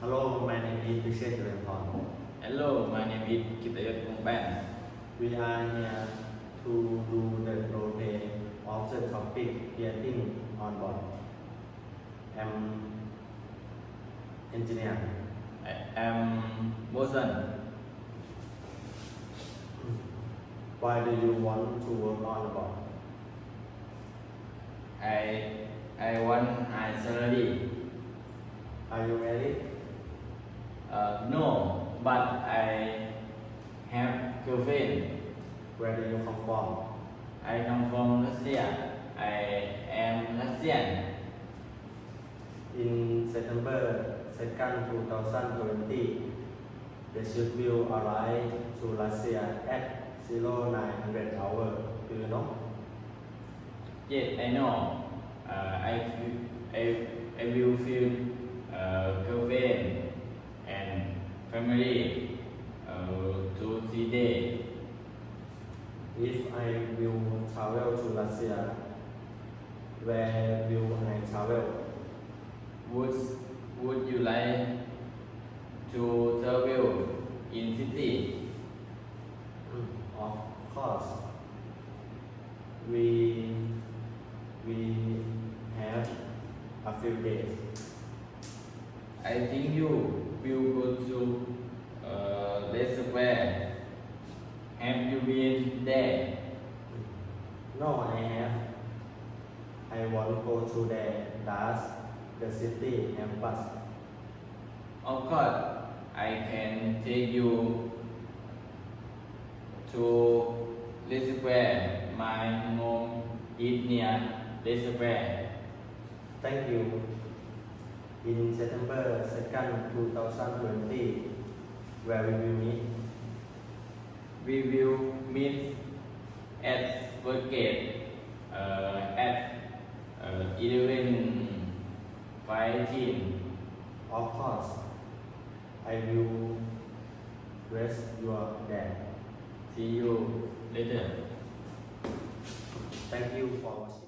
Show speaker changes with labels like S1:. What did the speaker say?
S1: Hello, my name is Vijay Jurempon.
S2: Hello, my name is Kitayot Kongpan.
S1: We are here to do the role play of the topic getting on board. I'm engineer.
S2: I am Bosan.
S1: Why do you want to work on board?
S2: I I want high salary.
S1: Are you married?
S2: Uh, no, but I have girlfriend.
S1: Where do you come from?
S2: I come from Russia. I am Russian.
S1: In September 2nd, 2020, the ship will arrive to Russia at 0900 hour. Do you know?
S2: Yes, I know. Uh, I I I will feel uh, girlfriend family uh, to see day.
S1: If I will travel to Russia, where will I travel?
S2: Would Would you like to travel in city?
S1: Of course, we we have a few days.
S2: I think you will go to uh, Red Square. Have you been there?
S1: No, I have. I want to go to the Does the city have bus?
S2: Of course, I can take you to Red Square. My home is near Red Square.
S1: Thank you. In September 2nd, 2020, where we will meet?
S2: We will meet at first gate uh, at uh, 11 15.
S1: Of course, I will raise your dad.
S2: See you later.
S1: Thank you for watching.